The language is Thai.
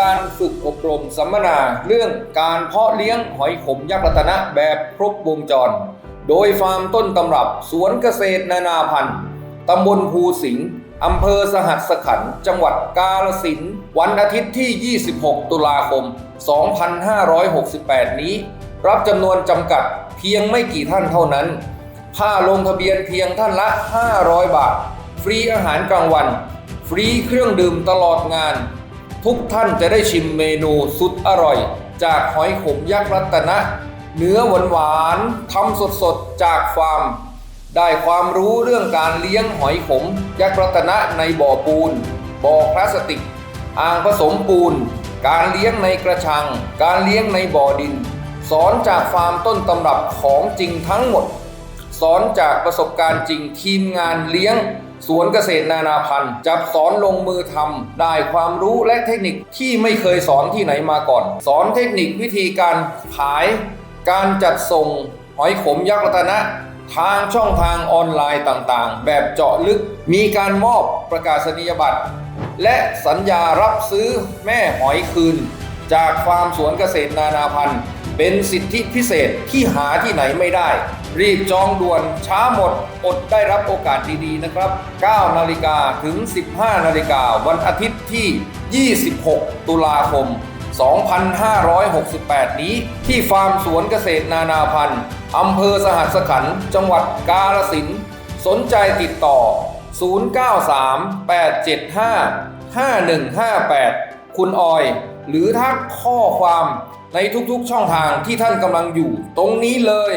การฝึกอบรมสัมมนาเรื่องการเพาะเลี้ยงหอยขมยักษ์รัตนะแบบครบวงจร โดยฟาร์มต้นตำรับสวนเกษตรนานาพันธุ์ตำบลภูสิงห์อำเภอสหัสขันธ์จังหวัดกาฬสินวันอาทิตย์ที่ 26 ตุลาคม 2568 นี้ รับจำนวนจำกัดเพียงไม่กี่ท่านเท่านั้น ค่าลงทะเบียนเพียงท่านละ 500 บาท ฟรีอาหารกลางวัน ฟรีเครื่องดื่มตลอดงาน ทุกท่านจะได้ชิมเมนูสุดอร่อย จากหอยขมยักษ์รัตนะ เนื้อหวานหวานๆทำสดๆ จากฟาร์ม ได้ความรู้เรื่องการเลี้ยงหอยขมยักษ์รัตนะในบ่อปูน บ่อพลาสติก อ่างผสมปูน การเลี้ยงในกระชัง การเลี้ยงในบ่อดิน สอนจากฟาร์มต้นตำรับของจริงทั้งหมด สอนจากประสบการณ์จริงทีมงานเลี้ยง สวนเกษตรนานาพันธุ์ จับสอนลงมือทำได้ความรู้และเทคนิคที่ไม่เคยสอนที่ไหนมาก่อน สอนเทคนิควิธีการขาย การจัดส่งหอยขมยักษ์รัตนะทางช่องทางออนไลน์ต่างๆ แบบเจาะลึก มีการมอบประกาศนียบัตร และสัญญารับซื้อแม่หอยคืน จากฟาร์มสวนเกษตรนานาพันธุ์ เป็นสิทธิพิเศษที่หาที่ไหนไม่ได้ รีบจองด่วนช้าหมด อดได้รับโอกาสดีๆนะครับ 9 นาฬิกาถึง 15 นาฬิกาวันอาทิตย์ที่ 26 ตุลาคม 2568 นี้ที่ฟาร์มสวนเกษตรนานาพันธุ์อำเภอสหัสขันธ์จังหวัดกาฬสินธุ์สนใจติดต่อ 0938755158 คุณออย หรือทักข้อความ ในทุกๆช่องทางที่ท่านกำลังอยู่ตรงนี้เลย